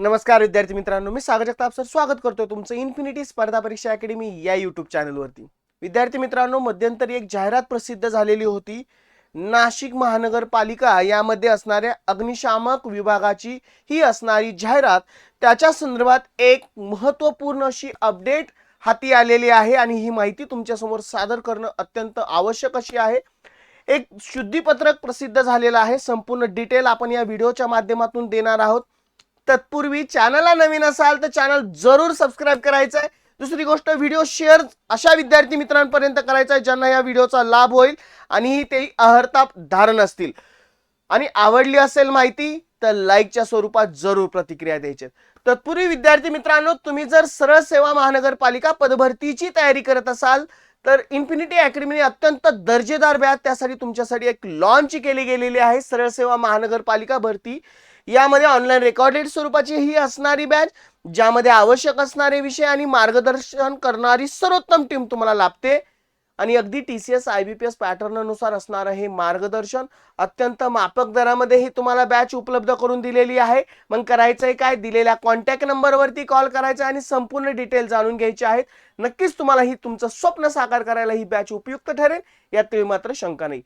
नमस्कार विद्यार्थी मित्रांनो. मी सागर जगताप सर स्वागत करतो तुमचं इन्फिनिटी स्पर्धा परीक्षा अकॅडमी या यूट्यूब चॅनलवरती विद्यार्थी मित्रांनो मध्यंतरी एक जाहिरात प्रसिद्ध झालेली होती. नाशिक महानगरपालिका यामध्ये असणाऱ्या अग्निशामक विभागाची ही असणारी जाहिरात त्याच्या संदर्भात एक महत्त्वपूर्ण अशी अपडेट हाती आलेली आहे आणि ही माहिती तुमच्यासमोर सादर करणं अत्यंत आवश्यक अशी आहे. एक शुद्धीपत्रक प्रसिद्ध झालेलं आहे. संपूर्ण डिटेल आपण या व्हिडिओच्या माध्यमातून देणार आहोत. तत्पूर्वी चॅनलला नवीन असाल तर चॅनल जरूर सबस्क्राईब करायचं आहे दुसरी गोष्ट व्हिडिओ शेअर अशा विद्यार्थी मित्रांपर्यंत करायचा आहे ज्यांना या व्हिडिओचा लाभ होईल आणि ते अहर्ताप धारण असतील. आणि आवडली असेल माहिती तर लाईकच्या स्वरूपात जरूर प्रतिक्रिया द्यायच्या तत्पूर्वी विद्यार्थी मित्रांनो तुम्ही जर सरळ सेवा महानगरपालिका पदभरतीची तयारी करत असाल तर इन्फिनिटी अकॅडमीने अत्यंत दर्जेदार व्याज त्यासाठी तुमच्यासाठी एक लॉन्च केली गेलेली आहे. सरळ सेवा महानगरपालिका भरती. यामध्ये ऑनलाईन रेकॉर्डेड स्वरूपाची ही असणारी बॅच ज्यामध्ये आवश्यक असणारे विषय आणि मार्गदर्शन करणारी सर्वोत्तम टीम तुम्हाला लाभते. आणि अगदी T C S I B P S पॅटर्ननुसार असणारं हे मार्गदर्शन. अत्यंत मापक दरामध्ये ही तुम्हाला बॅच उपलब्ध करून दिलेली आहे. मग करायचं आहे काय? दिलेल्या कॉन्टॅक्ट नंबरवरती कॉल करायचा आणि संपूर्ण डिटेल जाणून घ्यायचे आहेत. नक्कीच तुम्हाला ही तुमचं स्वप्न साकार करायला ही बॅच उपयुक्त ठरेल. यात मात्र शंका नाही.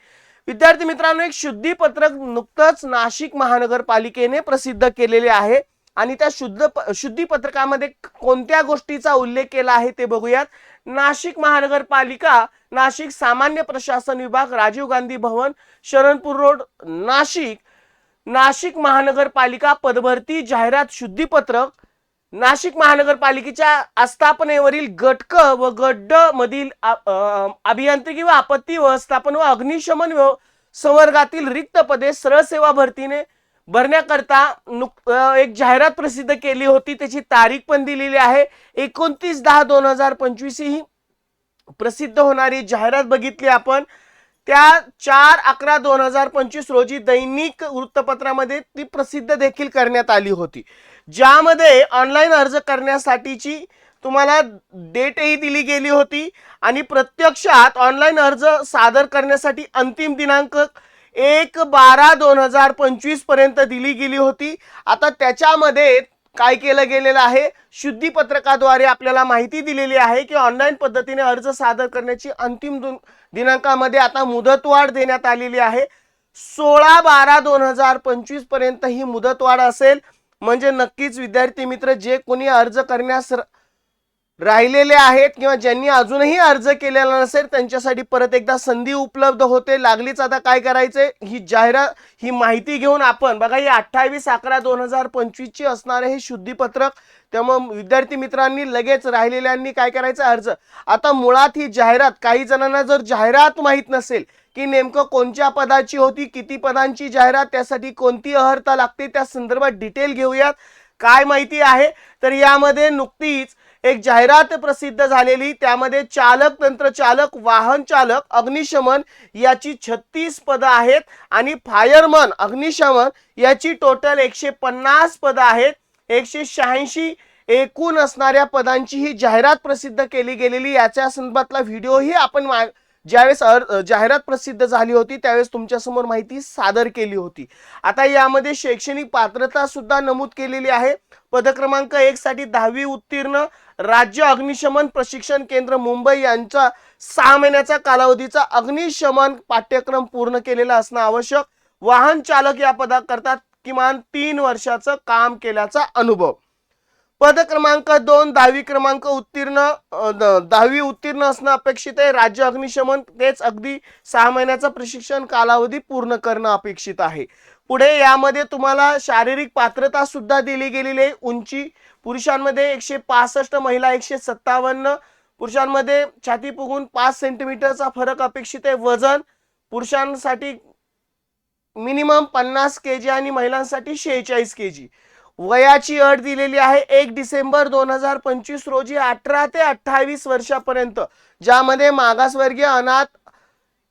विद्यार्थी मित्रांनो एक शुद्धीपत्रक नुकतंच नाशिक महानगरपालिकेने प्रसिद्ध केलेले आहे. आणि त्या शुद्ध शुद्धीपत्रकामध्ये कोणत्या गोष्टीचा उल्लेख केला आहे ते बघूयात. नाशिक महानगरपालिका नाशिक सामान्य प्रशासन विभाग राजीव गांधी भवन शरणपूर रोड नाशिक नाशिक महानगरपालिका पदभरती जाहिरात शुद्धीपत्रक नाशिक महानगरपालिकेच्या आस्थापनेवरील गटक व गड्ड मधील अभियांत्रिकी व आपत्ती व्यवस्थापन व अग्निशमन संवर्गातील रिक्त पदे सरळ सेवा भरतीने भरण्याकरता नुक एक जाहिरात प्रसिद्ध केली होती. त्याची तारीख पण दिलेली आहे. एकोणतीस दहा दोन हजार पंचवीस ही प्रसिद्ध होणारी जाहिरात बघितली आपण. त्या चार अकरा दोन हजार पंचवीस रोजी दैनिक वृत्तपत्रामध्ये ती प्रसिद्ध देखील करण्यात आली होती. ज्यामध्ये ऑनलाईन अर्ज करण्यासाठीची तुम्हाला डेटही दिली गेली होती आणि प्रत्यक्षात ऑनलाईन अर्ज सादर करण्यासाठी अंतिम दिनांक एक बारा दोन हजार पंचवीसपर्यंत दिली गेली होती. आता त्याच्यामध्ये काय केलं गेलेलं आहे? शुद्धीपत्रकाद्वारे आपल्याला माहिती दिलेली आहे की ऑनलाईन पद्धतीने अर्ज सादर करण्याची अंतिम दिनांकामध्ये आता मुदतवाढ देण्यात आलेली आहे. सोळा बारा दोन हजार पंचवीसपर्यंत ही मुदतवाढ असेल. म्हणजे नक्कीच विद्यार्थी मित्र जे कोणी अर्ज करण्यास र- राहिलेले आहेत किंवा ज्यांनी अजूनही अर्ज केलेला नसेल त्यांच्यासाठी परत एकदा संधी उपलब्ध होते. लागलीच आता काय करायचंय? ही जाहिरात ही माहिती घेऊन आपण बघा ही अठ्ठावीस अकरा दोन हजार पंचवीसची असणारे हे शुद्धीपत्रक त्यामुळे विद्यार्थी मित्रांनी लगेच राहिलेल्यांनी काय करायचं? अर्ज. आता मुळात ही जाहिरात काही जणांना जर जाहिरात माहीत नसेल की नेमकं कोणत्या पदाची होती किती पदांची जाहिरात त्यासाठी कोणती अहर्ता लागते त्या संदर्भात डिटेल घेऊयात. काय माहिती आहे? तर यामध्ये नुकतीच एक जाहिरात प्रसिद्ध झालेली त्यामध्ये चालक तंत्रचालक वाहन चालक अग्निशमन याची छत्तीस पदं आहेत आणि फायरमन अग्निशमन याची टोटल एकशे पन्नास पदं आहेत. एकशे शहाऐंशी एकूण असणाऱ्या पदांची ही जाहिरात प्रसिद्ध केली गेलेली याच्या संदर्भातला व्हिडिओही आपण मा- ज्यावेळेस जाहिरात प्रसिद्ध झाली होती त्यावेळेस तुमच्यासमोर माहिती सादर केली होती. आता यामध्ये शैक्षणिक पात्रता सुद्धा नमूद केलेली आहे. पदक्रमांक एक साठी दहावी उत्तीर्ण राज्य अग्निशमन प्रशिक्षण केंद्र मुंबई यांचा सहा महिन्याचा कालावधीचा अग्निशमन पाठ्यक्रम पूर्ण केलेला असणं आवश्यक. वाहन चालक या पदाकरता किमान तीन वर्षाचं काम केल्याचा अनुभव. पद क्रमांक दोन दहावी क्रमांक उत्तीर्ण दहावी उत्तीर्ण असणं अपेक्षित आहे. राज्य अग्निशमन तेच अगदी सहा महिन्याचा प्रशिक्षण कालावधी पूर्ण करणं अपेक्षित आहे. पुढे यामध्ये तुम्हाला शारीरिक पात्रता सुद्धा दिली गेलेली आहे. उंची पुरुषांमध्ये एकशे पासष्ट महिला एकशे सत्तावन्न पुरुषांमध्ये छाती पुगून पाच सेंटीमीटरचा फरक अपेक्षित आहे. वजन पुरुषांसाठी मिनिमम पन्नास के जी आणि महिलांसाठी शेहेचाळीस के जी वयाची अट दिलेली आहे एक डिसेंबर दोन हजार पंचवीस रोजी अठरा ते अठ्ठावीस वर्षापर्यंत ज्यामध्ये मागासवर्गीय अनाथ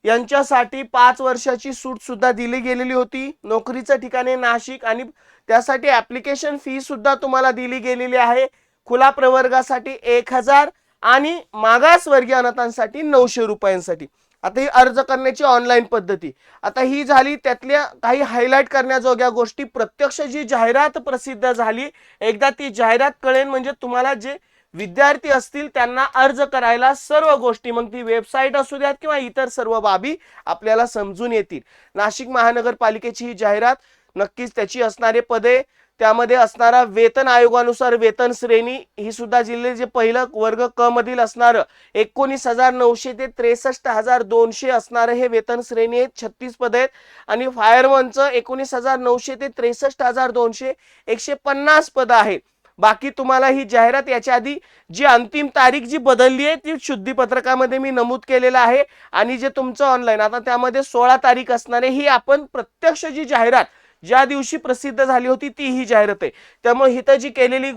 यांच्यासाठी पाच वर्षाची सूट सुद्धा दिली गेलेली होती. नोकरीचं ठिकाणे नाशिक आणि त्यासाठी ऍप्लिकेशन फी सुद्धा तुम्हाला दिली गेलेली आहे. खुला प्रवर्गासाठी एक हजार आणि मागासवर्गीय अनाथांसाठी नऊशे रुपयांसाठी. आता ही अर्ज करण्याची ऑनलाईन पद्धती. आता ही झाली त्यातल्या काही हायलाईट करण्याजोग्या गोष्टी. प्रत्यक्ष जी जाहिरात प्रसिद्ध झाली एकदा ती जाहिरात कळेल म्हणजे तुम्हाला जे विद्यार्थी असतील त्यांना अर्ज करायला सर्व गोष्टी मग ती वेबसाईट असू द्यात किंवा इतर सर्व बाबी आपल्याला समजून येतील. नाशिक महानगरपालिकेची ही जाहिरात नक्कीच त्याची असणारे पदे त्यामध्ये असणारा वेतन आयोगानुसार वेतन श्रेणी ही सुद्धा जिल्हे जे पहिलं वर्ग क मधील असणारं एकोणीस हजार नऊशे ते त्रेसष्ट हजार दोनशे असणारं हे वेतन श्रेणी आहेत छत्तीस पद आहेत. आणि फायरमनचं एकोणीस हजार नऊशे ते त्रेसष्ट हजार दोनशे एकशे पन्नास पद आहेत. बाकी तुम्हाला ही जाहिरात याच्या आधी जी अंतिम तारीख जी बदलली आहे ती शुद्धीपत्रकामध्ये मी नमूद केलेलं आहे. आणि जे तुमचं ऑनलाईन आता त्यामध्ये सोळा तारीख असणार आहे ही आपण प्रत्यक्ष जी जाहिरात ज्या दिवशी प्रसिद्ध झाली होती ती ही जाहिरात आहे त्यामुळे हिथं जी केलेली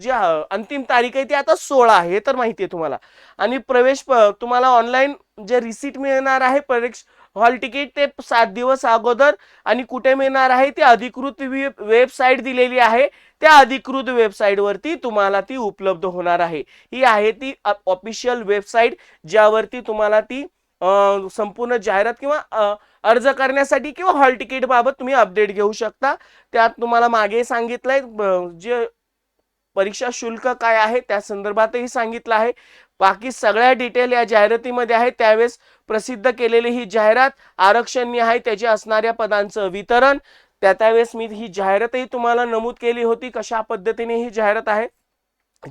जी अंतिम तारीख आहे ती आता सोळा आहे हे तर माहिती आहे तुम्हाला. आणि प्रवेश प- तुम्हाला ऑनलाईन जे रिसीट मिळणार आहे प्रवेश हॉल तिकीट ते सात दिवस अगोदर आणि कुठे मिळणार आहे ती अधिकृत वेबसाईट दिलेली आहे. त्या अधिकृत वेबसाईटवरती तुम्हाला ती उपलब्ध होणार आहे. ही आहे ती ऑफिशियल वेबसाईट ज्यावरती तुम्हाला ती संपूर्ण जाहिरात किंवा अर्ज करण्यासाठी किंवा हॉल तिकीट बाबत तुम्ही अपडेट घेऊ शकता. त्यात तुम्हाला मागे सांगितलंय जे परीक्षा शुल्क काय आहे त्या संदर्भातही सांगितलं आहे. बाकी सगळ्या डिटेल या जाहिरातीमध्ये आहे. त्यावेळेस प्रसिद्ध केलेली ही जाहिरात आरक्षण आहे. त्याचे असणाऱ्या पदांचं वितरण. त्या त्यावेळेस मी ही जाहिरातही तुम्हाला नमूद केली होती. कशा पद्धतीने ही जाहिरात आहे?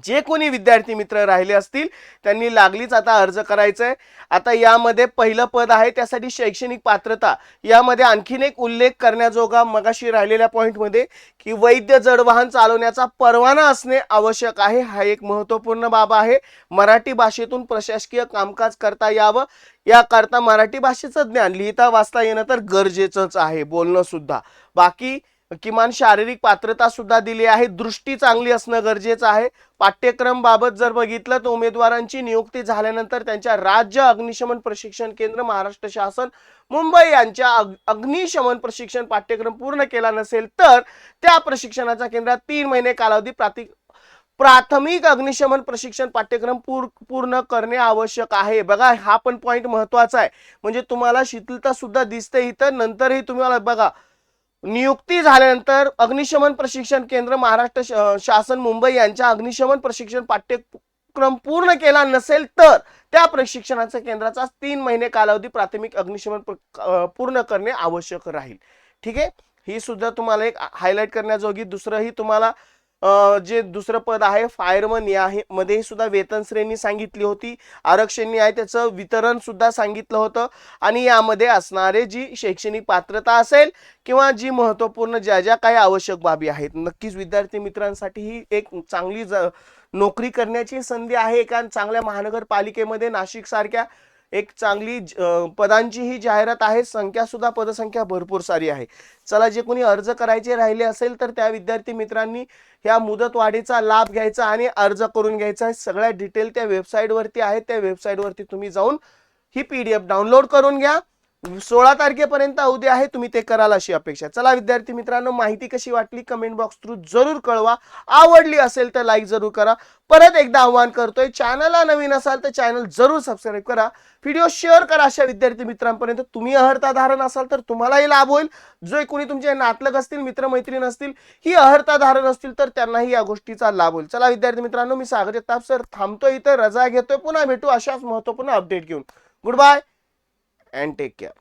जे कोणी विद्यार्थी मित्र राहिले असतील त्यांनी लागलीच आता अर्ज करायचा आहे आता यामध्ये पहिलं पद आहे त्यासाठी शैक्षणिक पात्रता. यामध्ये आणखीन एक उल्लेख करण्याजोगा मगाशी राहिलेल्या पॉईंटमध्ये की वैद्य जडवाहन चालवण्याचा परवाना असणे आवश्यक आहे. हा एक महत्त्वपूर्ण बाब आहे. मराठी भाषेतून प्रशासकीय कामकाज करता यावं. याकरता मराठी भाषेचं ज्ञान लिहिता वाचता येणं तर गरजेचंच आहे. बोलणं सुद्धा. बाकी किमान शारीरिक पात्रता सुद्धा दिली आहे. दृष्टी चांगली असणं गरजेचं आहे. पाठ्यक्रम बाबत जर बघितलं तर उमेदवारांची नियुक्ती झाल्यानंतर त्यांच्या राज्य अग्निशमन प्रशिक्षण केंद्र महाराष्ट्र शासन मुंबई यांच्या अग्निशमन प्रशिक्षण पाठ्यक्रम पूर्ण केला नसेल तर त्या प्रशिक्षणाच्या केंद्रात तीन महिने कालावधी प्रातिक प्राथमिक अग्निशमन प्रशिक्षण पाठ्यक्रम पूर पूर्ण करणे आवश्यक आहे. बघा हा पण पॉईंट महत्त्वाचा आहे. म्हणजे तुम्हाला शिथिलता सुद्धा दिसते इथं. नंतरही तुम्हाला बघा नियुक्ती झाल्यानंतर अग्निशमन प्रशिक्षण केंद्र महाराष्ट्र श- शासन मुंबई यांच्या अग्निशमन प्रशिक्षण पाठ्यक्रम पूर्ण केला नसेल तर त्या प्रशिक्षणाच्या केंद्राचा तीन महिने कालावधी प्राथमिक अग्निशमन प्र- पूर्ण करणे आवश्यक राहील. ठीक आहे? ही सुद्धा तुम्हाला एक हायलाईट करण्याजोगी. दुसरंही तुम्हाला जे दुसरं पद आहे फायरमन या मध्ये सुद्धा वेतन श्रेणी सांगितली होती. आरक्षण आहे त्याचं वितरण सुद्धा सांगितलं होतं. आणि यामध्ये असणारे जी शैक्षणिक पात्रता असेल किंवा जी महत्त्वपूर्ण ज्या ज्या काही आवश्यक बाबी आहेत. नक्कीच विद्यार्थी मित्रांसाठी ही एक चांगली ज नोकरी करण्याची संधी आहे. एका चांगल्या महानगरपालिकेमध्ये नाशिक सारख्या एक चांगली ज- पदांची ही जाहिरात आहे. संख्यासुद्धा पदसंख्या भरपूर सारी आहे. चला जे कोणी अर्ज करायचे राहिले असेल तर त्या विद्यार्थी मित्रांनी ह्या मुदतवाढीचा लाभ घ्यायचा आणि अर्ज करून घ्यायचा सगळ्या डिटेल त्या वेबसाईटवरती आहेत. त्या वेबसाईटवरती तुम्ही जाऊन ही पी डी एफ डाउनलोड करून घ्या. सोळा तारखेपर्यंत अवधी आहे तुम्ही ते कराल अशी अपेक्षा. चला विद्यार्थी मित्रांनो माहिती कशी वाटली कमेंट बॉक्स थ्रू जरूर कळवा. आवडली असेल तर लाईक जरूर करा. परत एकदा आव्हान करतोय चॅनलला नवीन असाल तर चॅनल जरूर सबस्क्राईब करा. व्हिडिओ शेअर करा अशा विद्यार्थी मित्रांपर्यंत. तुम्ही अहर्ता धारण असाल तर तुम्हालाही लाभ होईल. जो कोणी तुमचे नातलग असतील मित्रमैत्रीण असतील ही अहर्ता धारण असतील तर त्यांनाही या गोष्टीचा लाभ होईल. चला विद्यार्थी मित्रांनो मी सागर जगताप सर थांबतोय इथं. रजा घेतोय. पुन्हा भेटू अशाच महत्त्वपूर्ण अपडेट घेऊन. Good bye and take care.